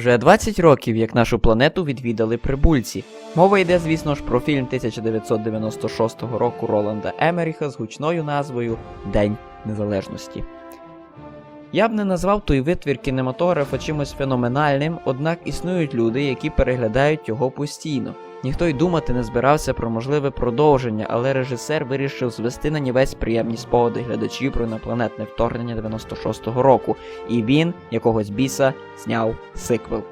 Вже 20 років, як нашу планету відвідали прибульці. Мова йде, звісно ж, про фільм 1996 року Роланда Емеріха з гучною назвою День Незалежності. Я б не назвав той витвір кінематографа чимось феноменальним, однак існують люди, які переглядають його постійно. Ніхто й думати не збирався про можливе продовження, але режисер вирішив звести на нівець приємні спогади глядачів про інопланетне вторгнення 96-го року, і він, якогось біса, зняв сиквел.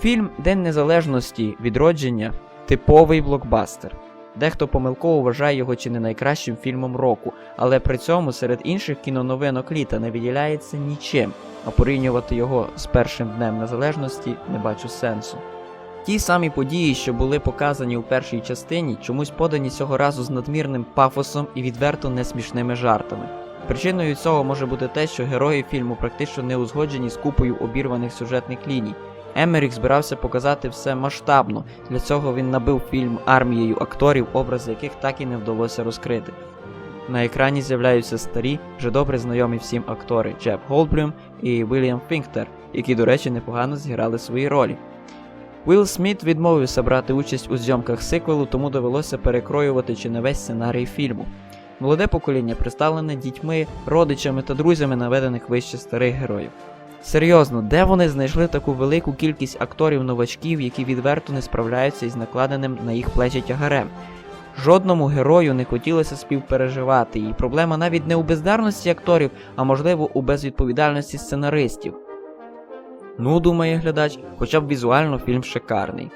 Фільм День Незалежності Відродження типовий блокбастер. Дехто помилково вважає його чи не найкращим фільмом року, але при цьому серед інших кіноновинок літа не виділяється нічим, а порівнювати його з першим днем незалежності не бачу сенсу. Ті самі події, що були показані у першій частині, чомусь подані цього разу з надмірним пафосом і відверто несмішними жартами. Причиною цього може бути те, що герої фільму практично не узгоджені з купою обірваних сюжетних ліній. Емерік збирався показати все масштабно. Для цього він набив фільм армією акторів, образи яких так і не вдалося розкрити. На екрані з'являються старі, вже добре знайомі всім актори Джеф Голдблюм і Вільям Фінктер, які, до речі, непогано зіграли свої ролі. Уилл Сміт відмовився брати участь у зйомках сиквелу, тому довелося перекроювати чи не весь сценарій фільму. Молоде покоління представлене дітьми, родичами та друзями наведених вище старих героїв. Серйозно, де вони знайшли таку велику кількість акторів-новачків, які відверто не справляються із накладеним на їх плечі тягарем? Жодному герою не хотілося співпереживати, і проблема навіть не у бездарності акторів, а можливо у безвідповідальності сценаристів. Ну, думає глядач, хоча б візуально фільм шикарний.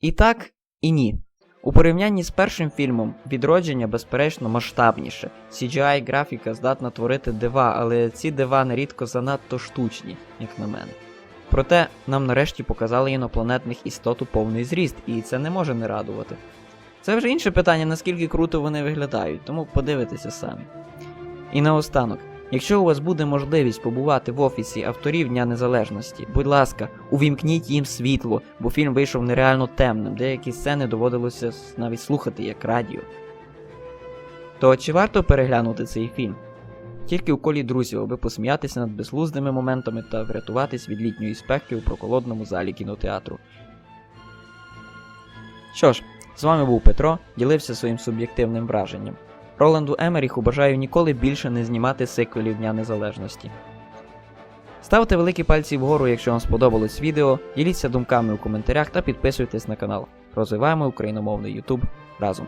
І так, і ні. У порівнянні з першим фільмом відродження, безперечно, масштабніше. CGI графіка здатна творити дива, але ці дива нерідко занадто штучні, як на мене. Проте нам нарешті показали інопланетних істот у повний зріст, і це не може не радувати. Це вже інше питання, наскільки круто вони виглядають, тому подивитеся самі. І наостанок, якщо у вас буде можливість побувати в офісі авторів Дня Незалежності, будь ласка, увімкніть їм світло, бо фільм вийшов нереально темним, деякі сцени доводилося навіть слухати як радіо. То чи варто переглянути цей фільм? Тільки у колі друзів, аби посміятися над безглуздими моментами та врятуватись від літньої спеки у проколодному залі кінотеатру. Що ж, з вами був Петро, ділився своїм суб'єктивним враженням. Роланду Емеріху бажаю ніколи більше не знімати сиквелів Дня Незалежності. Ставте великі пальці вгору, якщо вам сподобалось відео, діліться думками у коментарях та підписуйтесь на канал. Розвиваємо україномовний YouTube разом.